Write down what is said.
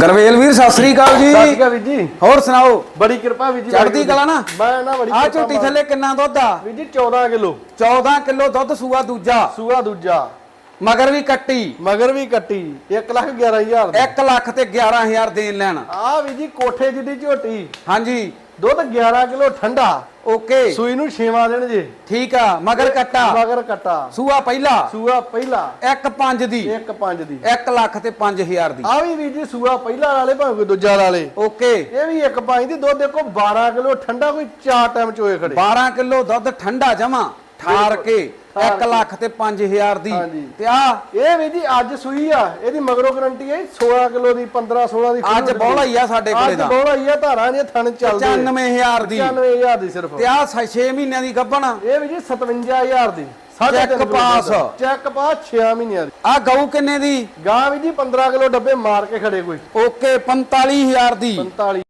ਗਰਵੇਲ ਵੀਰ ਸਤਿ ਸ੍ਰੀ ਅਕਾਲ ਜੀ। ਸਤਿ ਸ਼੍ਰੀ ਅਕਾਲ ਵੀਰ ਜੀ। ਹੋਰ ਸੁਣਾਓ? ਬੜੀ ਕਿਰਪਾ ਵੀਰ ਜੀ ਚੜ੍ਹਦੀ ਕਲਾ ਨਾ? ਮੈਂ ਨਾ ਬੜੀ ਆ ਝੋਟੀ ਥੱਲੇ ਕਿੰਨਾ ਦੁੱਧ ਆ? ਵੀਰ ਜੀ 14 ਕਿਲੋ। 14 ਕਿਲੋ ਦੁੱਧ ਸੂਆ ਦੂਜਾ। ਸੂਆ ਦੂਜਾ। ਮਗਰ ਵੀ ਕੱਟੀ। ਮਗਰ ਵੀ ਕੱਟੀ। 1 ਲੱਖ 11000 ਦੀ। 1 ਲੱਖ ਤੇ 11000 ਦੇਣ ਲੈਣ। ਆ ਵੀਰ ਜੀ ਕੋਠੇ ਜਿੱਡੀ ਝੋਟੀ। ਹਾਂਜੀ। ਦੁੱਧ 11 ਕਿਲੋ ਠੰਡਾ। ਓਕੇ ਸੂਈ ਨੂੰ 6ਵਾਂ ਦਿਨ ਜੇ। ਠੀਕ ਆ ਮਗਰ ਕੱਟਾ। ਮਗਰ ਕੱਟਾ। ਸੂਆ ਪਹਿਲਾ? ਸੂਆ ਪਹਿਲਾ। 1 5 ਦੀ। 1 5 ਦੀ। 1 ਲੱਖ ਤੇ 5000 ਦੀ। ਆ ਵੀ ਵੀਰ ਜੀ ਸੂਆ ਪਹਿਲਾ ਵਾਲੇ ਭਾਵੇਂ ਕੋਈ ਦੂਜਾ ਵਾਲੇ ਓਕੇ ਇਹ ਵੀ 1 5 ਦੀ ਦੁੱਧ ਦੇਖੋ 12 ਕਿਲੋ ਠੰਡਾ ਕੋਈ 4 ਟਾਈਮ ਚੋਏ ਖੜੇ। 12 ਕਿਲੋ ਦੁੱਧ ਠੰਡਾ ਜਮਾ। ਠਾਰ ਕੇ 1 ਲੱਖ ਤੇ 5000 ਦੀ। ਤੇ ਆ ਇਹ ਵੀ ਜੀ ਅੱਜ ਸੂਈ ਆ ਇਹਦੀ ਮਗਰੋਂ ਗਰੰਟੀ ਹੈ 16 ਕਿਲੋ ਦੀ 15 16 ਦੀ ਅੱਜ ਬੋਲਾ ਹੀ ਆ ਸਾਡੇ ਕੋਲੇ ਅੱਜ ਦਾ। ਬੋਲਾ ਹੀ ਆ ਧਾਰਾਂ ਦੀਆਂ ਥਣ ਚੱਲਦੇ 95000 ਦੀ। 95000 ਦੀ ਸਿਰਫ। ਤੇ ਆ 6 ਮਹੀਨਿਆਂ ਦੀ ਗੱਭਣ। ਇਹ ਵੀ ਜੀ 57000 ਦੀ। ਚੈੱਕ ਪਾਸ। ਚੈੱਕ ਪਾਸ 6 ਮਹੀਨਿਆਂ ਦੀ। ਆ ਗਊ ਕਿੰਨੇ ਦੀ? ਗਾਂ ਵੀ ਜੀ 15 ਕਿਲੋ ਡੱਬੇ ਮਾਰ ਕੇ ਖੜੇ ਕੋਈ। ਓਕੇ 45000 ਦੀ। 45